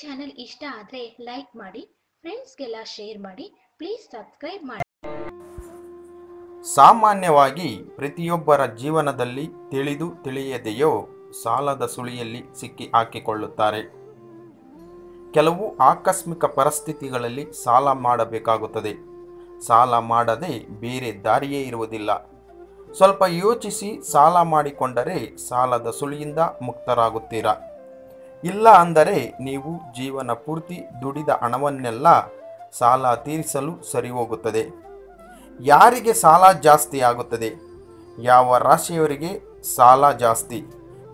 Channel ಇಷ್ಟ ಆದರೆ like ಮಾಡಿ, ಫ್ರೆಂಡ್ಸ್ಗೆಲ್ಲ ಶೇರ್ ಮಾಡಿ, ಪ್ಲೀಸ್ ಸಬ್ಸ್ಕ್ರೈಬ್ ಮಾಡಿ. ಸಾಮಾನ್ಯವಾಗಿ ಪ್ರತಿಯೊಬ್ಬರ ಜೀವನದಲ್ಲಿ ತಿಳಿದು ತಿಳಿಯದೆಯೋ ಸಾಲದ ಸುಳಿಯಲ್ಲಿ ಸಿಕ್ಕಿ ಹಾಕಿಕೊಳ್ಳುತ್ತಾರೆ. ಕೆಲವು ಆಕಸ್ಮಿಕ ಪರಿಸ್ಥಿತಿಗಳಲ್ಲಿ ಸಾಲ ಮಾಡಬೇಕಾಗುತ್ತದೆ. ಸಾಲ ಮಾಡದೆ ಬೇರೆ ದಾರಿಯೇ ಇರುವುದಿಲ್ಲ. ಸ್ವಲ್ಪ ಯೋಚಿಸಿ ಸಾಲ ಮಾಡಿಕೊಂಡರೆ ಸಾಲದ ಸುಳಿಯಿಂದ ಮುಕ್ತರಾಗುತ್ತೀರಾ? ಇಲ್ಲ ಅಂದರೆ ನೀವು ಜೀವನ ಪೂರ್ತಿ ದುಡಿದ ಹಣವನ್ನೆಲ್ಲ ಸಾಲ ತೀರಿಸಲು ಸರಿ ಹೋಗುತ್ತದೆ ಯಾರಿಗೆ ಸಾಲ ಜಾಸ್ತಿ ಆಗುತ್ತದೆ? ಯಾವ ರಾಶಿಯವರಿಗೆ ಸಾಲ ಜಾಸ್ತಿ?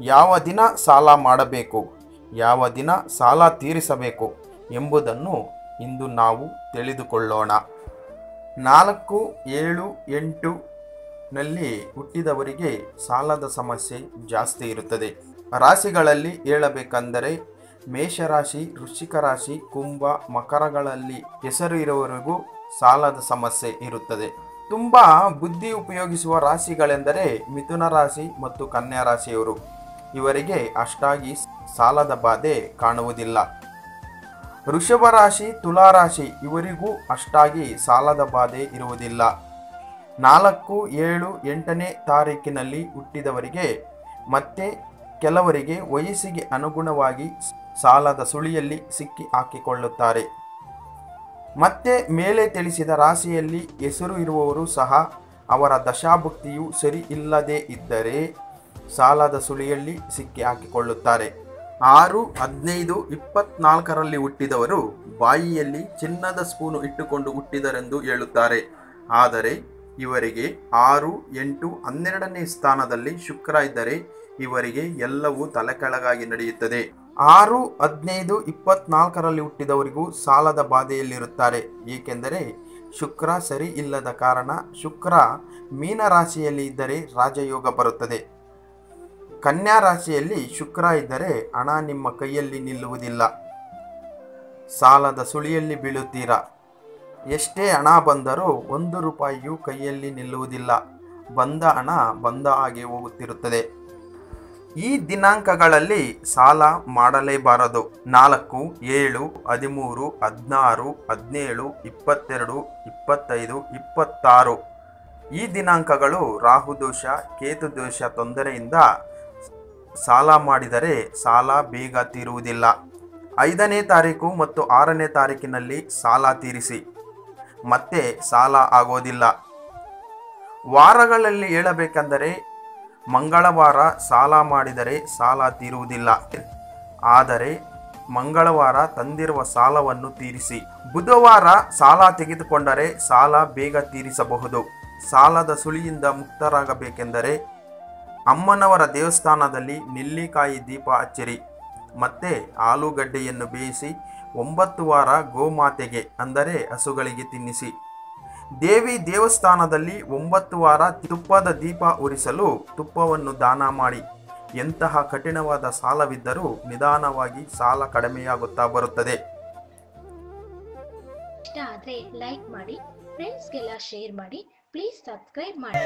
ಯಾವ ದಿನ ಸಾಲ ಮಾಡಬೇಕು? ಯಾವ ದಿನ ಸಾಲ ತೀರಿಸಬೇಕು? ಎಂಬುದನ್ನು ಇಂದು ನಾವು ತಿಳಿದುಕೊಳ್ಳೋಣ. ನಾಲ್ಕು, ಏಳು, ಎಂಟು ನಲ್ಲಿ ಹುಟ್ಟಿದವರಿಗೆ ಸಾಲದ ಸಮಸ್ಯೆ ಜಾಸ್ತಿ ಇರುತ್ತದೆ. ರಾಶಿಗಳಲ್ಲಿ ಹೇಳಬೇಕೆಂದರೆ ಮೇಷರಾಶಿ, ವೃಶ್ಚಿಕ ರಾಶಿ, ಕುಂಭ, ಮಕರಗಳಲ್ಲಿ ಹೆಸರು ಇರುವವರೆಗೂ ಸಾಲದ ಸಮಸ್ಯೆ ಇರುತ್ತದೆ. ತುಂಬ ಬುದ್ಧಿ ಉಪಯೋಗಿಸುವ ರಾಶಿಗಳೆಂದರೆ ಮಿಥುನ ರಾಶಿ ಮತ್ತು ಕನ್ಯಾ ರಾಶಿಯವರು. ಇವರಿಗೆ ಅಷ್ಟಾಗಿ ಸಾಲದ ಬಾಧೆ ಕಾಣುವುದಿಲ್ಲ. ವೃಷಭ ರಾಶಿ, ತುಲಾ ರಾಶಿ ಇವರಿಗೂ ಅಷ್ಟಾಗಿ ಸಾಲದ ಬಾಧೆ ಇರುವುದಿಲ್ಲ. ನಾಲ್ಕು, ಏಳು, ಎಂಟನೇ ತಾರೀಕಿನಲ್ಲಿ ಹುಟ್ಟಿದವರಿಗೆ ಮತ್ತೆ ಕೆಲವರಿಗೆ ವಯಸ್ಸಿಗೆ ಅನುಗುಣವಾಗಿ ಸಾಲದ ಸುಳಿಯಲ್ಲಿ ಸಿಕ್ಕಿ ಹಾಕಿಕೊಳ್ಳುತ್ತಾರೆ. ಮತ್ತೆ ಮೇಲೆ ತಿಳಿಸಿದ ರಾಶಿಯಲ್ಲಿ ಹೆಸರು ಇರುವವರು ಸಹ ಅವರ ದಶಾಭುಕ್ತಿಯು ಸರಿ ಇಲ್ಲದೇ ಇದ್ದರೆ ಸಾಲದ ಸುಳಿಯಲ್ಲಿ ಸಿಕ್ಕಿ ಹಾಕಿಕೊಳ್ಳುತ್ತಾರೆ. ಆರು, ಹದಿನೈದು, ಇಪ್ಪತ್ನಾಲ್ಕರಲ್ಲಿ ಹುಟ್ಟಿದವರು ಬಾಯಿಯಲ್ಲಿ ಚಿನ್ನದ ಸ್ಪೂನು ಇಟ್ಟುಕೊಂಡು ಹುಟ್ಟಿದರೆಂದು ಹೇಳುತ್ತಾರೆ. ಆದರೆ ಇವರಿಗೆ ಆರು, ಎಂಟು, ಹನ್ನೆರಡನೇ ಸ್ಥಾನದಲ್ಲಿ ಶುಕ್ರ ಇದ್ದರೆ ಇವರಿಗೆ ಎಲ್ಲವೂ ತಲೆಕೆಳಗಾಗಿ ನಡೆಯುತ್ತದೆ. ಆರು, ಹದಿನೈದು, ಇಪ್ಪತ್ನಾಲ್ಕರಲ್ಲಿ ಹುಟ್ಟಿದವರಿಗೂ ಸಾಲದ ಬಾಧೆಯಲ್ಲಿರುತ್ತಾರೆ. ಏಕೆಂದರೆ ಶುಕ್ರ ಸರಿ ಇಲ್ಲದ ಕಾರಣ ಶುಕ್ರ ಮೀನರಾಶಿಯಲ್ಲಿ ಇದ್ದರೆ ರಾಜಯೋಗ ಬರುತ್ತದೆ. ಕನ್ಯಾ ರಾಶಿಯಲ್ಲಿ ಶುಕ್ರ ಇದ್ದರೆ ಹಣ ನಿಮ್ಮ ಕೈಯಲ್ಲಿ ನಿಲ್ಲುವುದಿಲ್ಲ. ಸಾಲದ ಸುಳಿಯಲ್ಲಿ ಬೀಳುತ್ತೀರಾ? ಎಷ್ಟೇ ಹಣ ಬಂದರೂ ಒಂದು ರೂಪಾಯಿಯೂ ಕೈಯಲ್ಲಿ ನಿಲ್ಲುವುದಿಲ್ಲ. ಬಂದ ಹಣ ಬಂದ ಹಾಗೆ ಹೋಗುತ್ತಿರುತ್ತದೆ. ಈ ದಿನಾಂಕಗಳಲ್ಲಿ ಸಾಲ ಮಾಡಲೇಬಾರದು. ನಾಲ್ಕು, ಏಳು, ಹದಿಮೂರು, ಹದಿನಾರು, ಹದಿನೇಳು, ಇಪ್ಪತ್ತೆರಡು, ಇಪ್ಪತ್ತೈದು, ಇಪ್ಪತ್ತಾರು. ಈ ದಿನಾಂಕಗಳು ರಾಹುದೋಷ ಕೇತು ದೋಷ ತೊಂದರೆಯಿಂದ ಸಾಲ ಮಾಡಿದರೆ ಸಾಲ ಬೇಗ ತೀರುವುದಿಲ್ಲ. ಐದನೇ ತಾರೀಕು ಮತ್ತು ಆರನೇ ತಾರೀಕಿನಲ್ಲಿ ಸಾಲ ತೀರಿಸಿ. ಮತ್ತೆ ಸಾಲ ಆಗೋದಿಲ್ಲ. ವಾರಗಳಲ್ಲಿ ಹೇಳಬೇಕೆಂದರೆ ಮಂಗಳವಾರ ಸಾಲ ಮಾಡಿದರೆ ಸಾಲ ತೀರುವುದಿಲ್ಲ. ಆದರೆ ಮಂಗಳವಾರ ತಂದಿರುವ ಸಾಲವನ್ನು ತೀರಿಸಿ. ಬುಧವಾರ ಸಾಲ ತೆಗೆದುಕೊಂಡರೆ ಸಾಲ ಬೇಗ ತೀರಿಸಬಹುದು. ಸಾಲದ ಸುಳಿಯಿಂದ ಮುಕ್ತರಾಗಬೇಕೆಂದರೆ ಅಮ್ಮನವರ ದೇವಸ್ಥಾನದಲ್ಲಿ ನೆಲ್ಲಿಕಾಯಿ ದೀಪ ಹಚ್ಚಿರಿ. ಮತ್ತೆ ಆಲೂಗಡ್ಡೆಯನ್ನು ಬೇಯಿಸಿ ಒಂಬತ್ತು ವಾರ ಗೋಮಾತೆಗೆ, ಅಂದರೆ ಹಸುಗಳಿಗೆ ತಿನ್ನಿಸಿ. ದೇವಿ ದೇವಸ್ಥಾನದಲ್ಲಿ ಒಂಬತ್ತು ವಾರ ತುಪ್ಪದ ದೀಪ ಉರಿಸಲು ತುಪ್ಪವನ್ನು ದಾನ ಮಾಡಿ. ಎಂತಹ ಕಠಿಣವಾದ ಸಾಲವಿದ್ದರೂ ನಿಧಾನವಾಗಿ ಸಾಲ ಕಡಿಮೆಯಾಗುತ್ತಾ ಬರುತ್ತದೆ. ಇಷ್ಟ ಆದರೆ ಲೈಕ್ ಮಾಡಿ ಫ್ರೆಂಡ್ಸ್ಗೆಲ್ಲ ಶೇರ್ ಮಾಡಿ ಪ್ಲೀಸ್ ಸಬ್ಸ್ಕ್ರೈಬ್ ಮಾಡಿ.